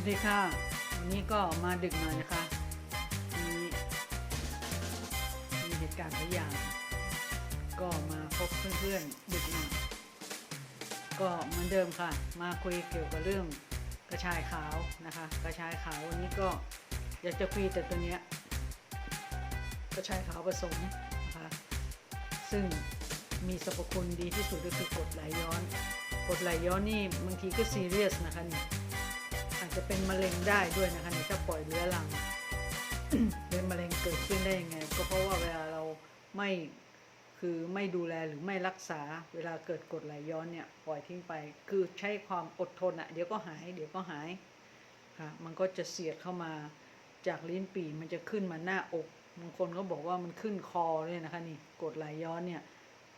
สวัสดีค่ะ วันนี้ก็มาดึกหน่อยนะคะ มีมีเหตุการณ์หลายอย่าง ก็มาพบเพื่อนๆ ดึกหน่อย ก็เหมือนเดิมค่ะ มาคุยเกี่ยวกับเรื่องกระชายขาวนะคะ กระชายขาววันนี้ก็อยากจะคุยแต่ตัวเนี้ยกระชายขาวผสมนะคะซึ่งมีสรรพคุณดีที่สุดก็คือกดไหลย้อน กดไหลย้อนนี่บางทีก็ซีเรียสนะคะนี่ จจะเป็นมะเร็งได้ด้วยนะคะนี่ถ้าปล่อยเรื้อรังเป็นมะเร็งเกิดขึ้นได้ยังไง ก็เพราะว่าเวลาเราไม่คือไม่ดูแลหรือไม่รักษาเวลาเกิดกดไหลย้อนเนี่ยปล่อยทิ้งไป คือใช้ความอดทนอะเดี๋ยวก็หาย เดี๋ยวก็หายค่ะมันก็จะเสียดเข้ามาจากลิ้นปี่มันจะขึ้นมาหน้าอกบางคนก็บอกว่ามันขึ้นคอเลยนะคะนี่กดไหลย้อนเนี่ย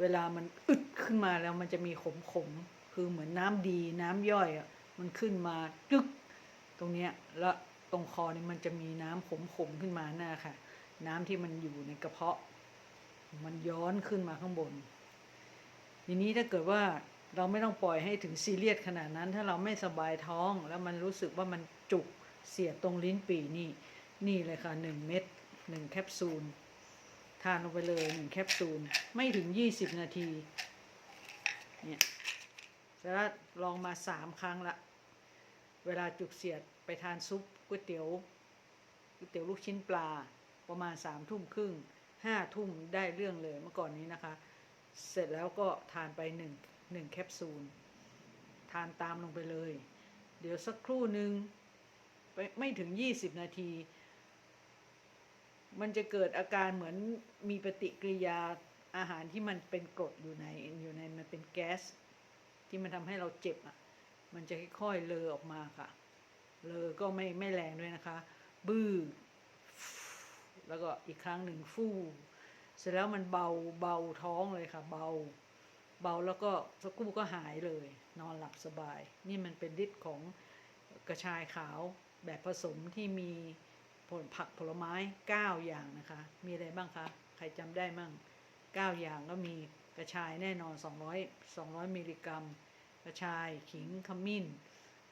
เวลามันอึดขึ้นมาแล้วมันจะมีขมขมคือเหมือนน้ำดีน้ำย่อยอะมันขึ้นมาจึ๊ก รงเนี้ยแล้วตรงคอนี่มันจะมีน้ำขมขมๆขึ้นมาหน้าค่ะ น้ำที่มันอยู่ในกระเพาะ มันย้อนขึ้นมาข้างบน ทีนี้ถ้าเกิดว่าเราไม่ต้องปล่อยให้ถึงซีเรียสขนาดนั้น ถ้าเราไม่สบายท้อง แล้วมันรู้สึกว่ามันจุกเสียดตรงลิ้นปี่นี่ นี่เลยค่ะหนึ่งเม็ดหนึ่งแคปซูลทานลงไปเลยหนึ่งแคปซูลไม่ถึงยี่สิบนาทีเนี่ยแล้วลองมาสามครั้งละ เวลาจุกเสียดไปทานซุปก๋วยเตี๋ยวก๋วยเตี๋ยวลูกชิ้นปลาประมาณสามทุ่มครึ่งห้าทุ่มได้เรื่องเลยเมื่อก่อนนี้นะคะ เสร็จแล้วก็ทานไปหนึ่งหนึ่งแคปซูล ทานตามลงไปเลย เดี๋ยวสักครู่หนึ่งไปไม่ถึงยี่สิบนาที มันจะเกิดอาการเหมือนมีปฏิกิริยาอาหารที่มันเป็นกรดอยู่ในอยู่ในมันเป็นแก๊ส ที่มันทำให้เราเจ็บอะ มันจะค่อยๆเลอออกมาค่ะ เลอก็ไม่ไม่แรงด้วยนะคะ บื้อ แล้วก็อีกครั้งหนึ่งฟู่เสร็จแล้วมันเบาเบาท้องเลยค่ะ เบา เบาแล้วก็สักครู่ก็หายเลย นอนหลับสบาย นี่มันเป็นฤทธิ์ของกระชายขาวแบบผสมที่มีผลผักผลไม้ 9 อย่างนะคะ มีอะไรบ้างคะ ใครจำได้มั่ง 9 อย่างก็มีกระชายแน่นอน 200 200 มิลลิกรัม กระชาย ขิงขมิ้น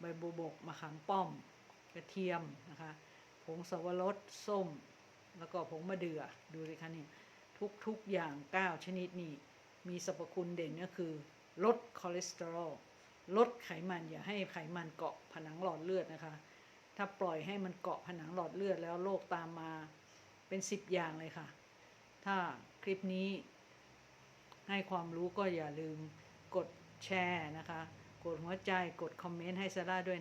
ใบบัวบกมะขามป้อม กระเทียมนะคะผงสวรสส้ม แล้วก็ผงมะเดื่อดูสิคะนี่ทุกทุกอย่าง 9 ชนิดนี่มีสรรพคุณเด่นก็คือ ลดคอเลสเตอรอลลดไขมันอย่าให้ไขมันเกาะผนังหลอดเลือดนะคะ ถ้าปล่อยให้มันเกาะผนังหลอดเลือดแล้วโรคตามมาเป็นสิบอย่างเลยค่ะ ถ้าคลิปนี้ให้ความรู้ก็อย่าลืมกด แชร์นะคะ กดหัวใจกดคอมเมนต์ให้ซาร่าด้วยนะ